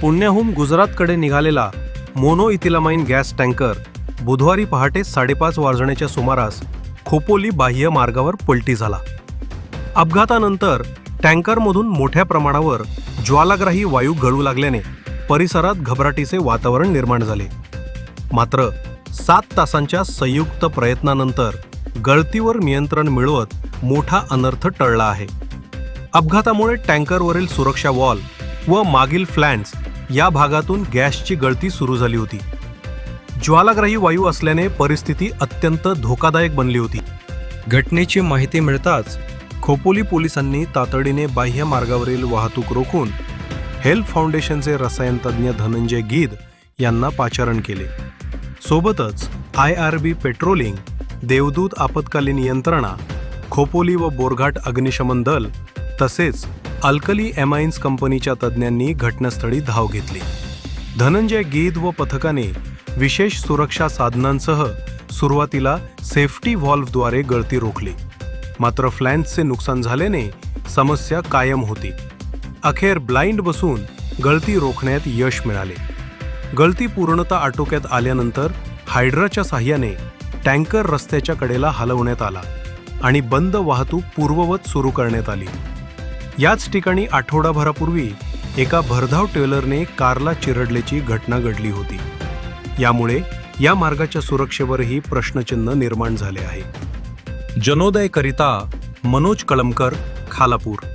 पुण्याहून गुजरातकडे निघालेला मोनो इथिलामाइन गॅस टँकर बुधवारी पहाटे साडेपाच वाजण्याच्या सुमारास खोपोली बाह्य मार्गावर पलटी झाला. अपघातानंतर टँकरमधून मोठ्या प्रमाणावर ज्वालाग्राही वायू गळू लागल्याने परिसरात घबराटीचे वातावरण निर्माण झाले. मात्र सात तासांच्या संयुक्त प्रयत्नानंतर गळतीवर नियंत्रण मिळवत मोठा अनर्थ टळला आहे. अपघातामुळे टँकरवरील सुरक्षा वॉल व मागील फ्लॅन्स या भागातून गॅसची गळती सुरू झाली होती. ज्वालाग्राही वायू असल्याने परिस्थिती अत्यंत धोकादायक बनली होती. घटनेची माहिती मिळताच खोपोली पोलिसांनी तातडीने बाह्य मार्गावरील वाहतूक रोखून हेल्प फाउंडेशनचे रसायनतज्ञ धनंजय गीद यांना पाचारण केले. सोबतच आय आर बी पेट्रोलिंग देवदूत आपत्कालीन यंत्रणा खोपोली व बोरघाट अग्निशमन दल तसेच अल्कली एमाइन्स कंपनीच्या तज्ज्ञांनी घटनास्थळी धाव घेतली. धनंजय गीद व पथकाने विशेष सुरक्षा साधनांसह सुरुवातीला सेफ्टी व्हॉल्व्हद्वारे गळती रोखली. मात्र फ्लॅन्सचे नुकसान झाल्याने समस्या कायम होती. अखेर ब्लाइंड बसून गळती रोखण्यात यश मिळाले. गळती पूर्णतः आटोक्यात आल्यानंतर हायड्राच्या साह्याने टँकर रस्त्याच्या कडेला हलवण्यात आला आणि बंद वाहतूक पूर्ववत सुरू करण्यात आली. याच ठिकाणी आठवडाभरापूर्वी एका भरधाव ट्रेलरने कारला चिरडल्याची घटना घडली होती. यामुळे या मार्गाच्या सुरक्षेवरही प्रश्नचिन्ह निर्माण झाले आहे. जनोदयकरिता मनोज कळमकर खालापूर.